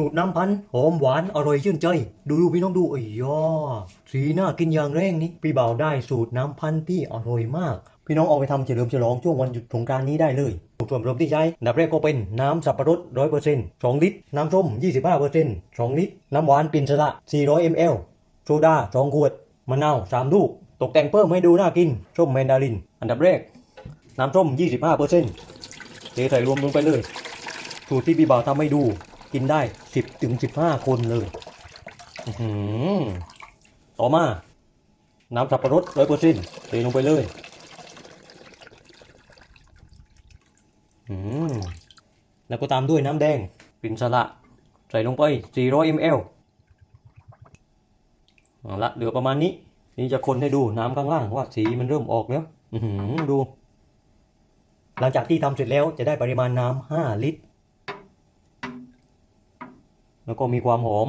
สูตรน้ำพันธ์หอมหวานอร่อยชื่นใจ ดูดูพี่น้องดูไอ้ยอสีหน้ากินอย่างแรงนี่พี่บ่าวได้สูตรน้ำพันธุ์ที่อร่อยมาก พี่น้องเอาไปทำเฉลิมฉลองช่วงวันหยุดสงกรานต์นี้ได้เลยส่วนผสมที่ใช้อันดับแรกก็เป็นน้ำสับปะรดร้อยเปอร์เซ็นต์สองลิตร น้ำส้มยี่สิบห้าเปอร์เซ็นต์สองลิตร น้ำหวานปิ่นสละสี่ร้อยมลโซดาสองขวด มะนาวสามลูก ตกแต่งเพิ่มให้ดูน่ากิน ส้มแมนดาริน อันดับแรก น้ำส้มยี่สิบห้าเปอร์เซ็นต์เทใส่รวมลงไปเลย สูตรที่พี่บ่าวทำให้ดู กินได้สิบถึงสิบห้าคนเลยต่อมา น้ำสับปะรดร้อยเปอร์เซ็นต์เทลงไปเลยแล้วก็ตามด้วยน้ำแดงปิ่นสละ ใส่ลงไป 400 ml เอาละเหลือประมาณนี้ นี่จะคนให้ดูน้ำข้างล่างว่าสีมันเริ่มออกแล้วดู หลังจากที่ทำเสร็จแล้วจะได้ปริมาณน้ำ5ลิตร แล้วก็มีความหอม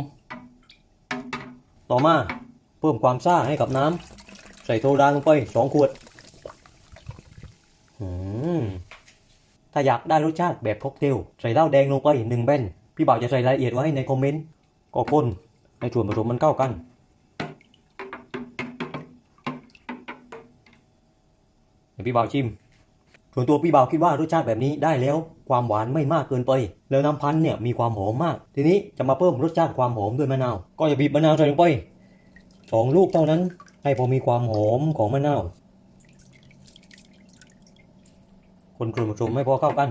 ต่อมาเพิ่มความซ่าให้กับน้ำใส่โซดาลงไป2ขวดถ้าอยากได้รสชาติแบบค็อกเทลใส่เหล้าแดงลงไปหนึ่งแบนพี่บ่าวจะใส่รายละเอียดไว้ในคอมเมนต์ก็คนในส่วนผสมมันเข้ากันเดี๋ยวพี่บ่าวชิม ส่วนตัวพี่บ่าวคิดว่ารสชาติแบบนี้ได้แล้ว ความหวานไม่มากเกินไป แล้วน้ำพันเนี่ยมีความหอมมาก ทีนี้จะมาเพิ่มรสชาติความหอมด้วยมะนาว ก็จะบีบมะนาวใส่ลงไปสองลูกเท่านั้น ให้พอมีความหอมของมะนาว คนกลุ่มผสมไม่พอเข้ากัน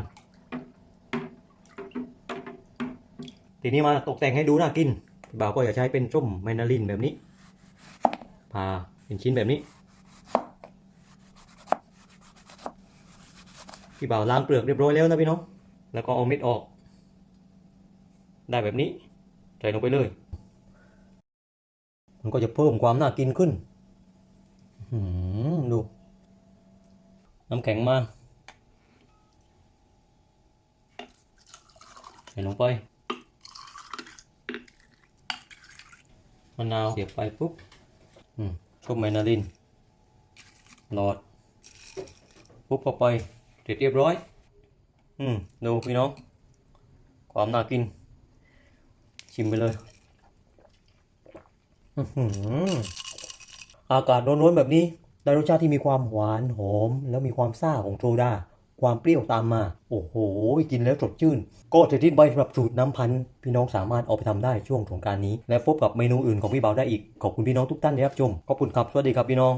ทีนี้มาตกแต่งให้ดูน่ากินบ่าวก็จะใช้เป็นส้มแมนดารินแบบนี้ผ่าเป็นชิ้นแบบนี้ พี่บ่าวล้างเปลือกเรียบร้อยแล้วนะพี่น้อง แล้วก็เอาเม็ดออก ได้แบบนี้ ใส่ลงไปเลย มันก็จะเพิ่มความน่ากินขึ้นดู น้ำแข็งมาใส่ลงไปมะนาวเสียบไปปุ๊บอืมแมนดารินหลอดปุ๊บเข้าไป ร็จเรียบร้อย อืม ดูพี่น้อง ความน่ากิน ชิมไปเลยอื้อหืออากาศร้อนๆแบบนี้ ได้รสชาติที่มีความหวานหอม แล้วมีความซ่าของโซดา ความเปรี้ยวตามมา โอ้โห กินแล้วสดชื่น ก็เสร็จที่ใบสำหรับสูตรน้ำพันธุ์พี่น้องสามารถเอาไปทำได้ช่วงสงกรารนี้ และพบกับเมนูอื่นของพี่เบาได้อีก ขอบคุณพี่น้องทุกท่านที่รับชม ขอบคุณครับ สวัสดีครับพี่น้อง